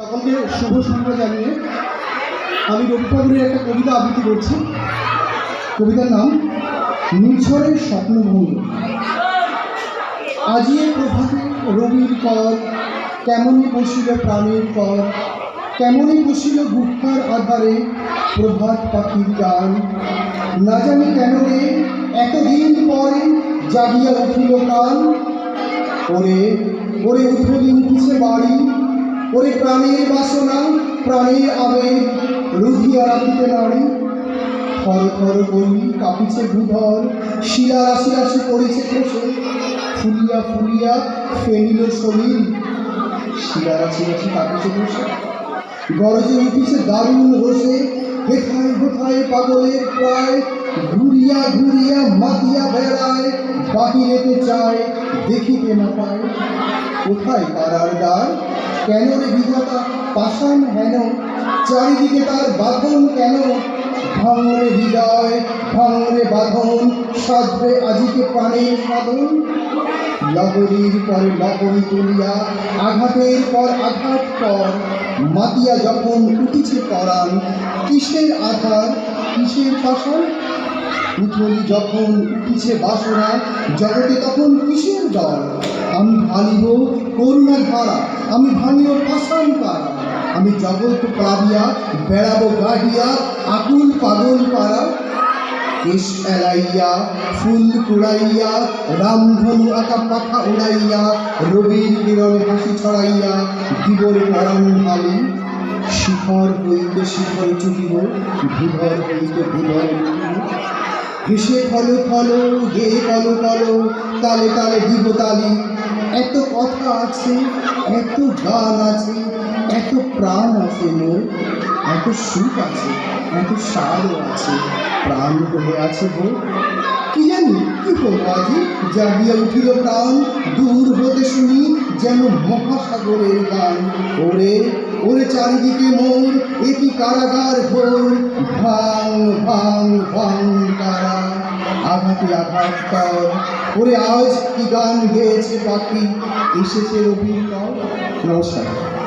সকলকে শুভ সন্ধ্যা জানিয়ে আমি রবি একটা কবিতা আবৃত্তি করছি। কবিতার নাম নির্ঝরের স্বপ্নভঙ্গ। আজিয়ে প্রভাতে রবির কর কেমনই বসিল প্রাণের কর কেমনই বসিল গুপ্তার আধারে প্রভাত পাখির গান। না জানি কেন রে, এতদিন পরে জাগিয়া উঠিল কান ওরে ওরে, উঠলি উঠছে বাড়ি ওরে প্রাণের বাসনা, প্রাণের আবেগ রুধিয়া রাখিতে নারী থর থর করি কাঁপিছে ভূধর শিলা রাশি রাশি পড়েছে খসে ফুলিয়া ফুলিয়া ফেনিল শরীর শিলা রাশি রাশি কাঁপিছে খসে গরজে উঠিছে দারুণ রসে হেথায় হেথায় পাগলের প্রায়, ঘুরিয়া ঘুরিয়া মাতিয়া বেড়ায় বাহিরেতে চায় দেখিতে না পায়। কোথায় পাড়ার দ্বার কেন রে বিধাতা? পাষাণ হেন? চারিদিকে তার বাঁধন কেন? ভাঙরে হৃদয় ভাঙরে বাঁধন, সাধবে আজিকে প্রাণের সাধন। লহরীর পরে লহরী তুলিয়া, আঘাতের পর আঘাত পর মাতিয়া যখন উঠিছে পরাণ, কিসের আধার? কিসের পাষাণ? পুথলি যখন উঠিছে বাসনা, জগতে তখন কিসের দল আমি ভালিব করুণা ধারা আমি ভাঙিব পাষাণ পাড়া। আমি জগৎ প্লাবিয়া বেড়াবো গাহিয়া, আকুল পাগল পাড়া। কেশ এলাইয়া, ফুল কুড়াইয়া, রামধনু আঁকা পাখা উড়াইয়া, রবির কিরণে হাসি ছড়াইয়া দিবর পরাণ ঢালি। শিখর হইতে শিখর চুকিব ভূধর হইতে ভূধর হেসে ফলো ফলো, গে কলো কলো তালে তালে, দিব তালি। এত কথা আছে, এত গান আছে, এত প্রাণ আছে মোর, এত সুখ আছে, এত স্বাদও আছে, প্রাণ হয়ে আছে গো কি জানি, কি করব আজি? জাগিয়া উঠিল প্রাণ, দূর হতে শুনি যেন মহাসাগরের গান। ওরে ওরে চারিদিকে মোর এ কি কারাগার ঘোর ভাং ভাং ভাং আঘাতে আঘাত কর ওরে আজ কি গান গেয়েছে পাখি এসেছে রবীন্দ্র নমস্কার।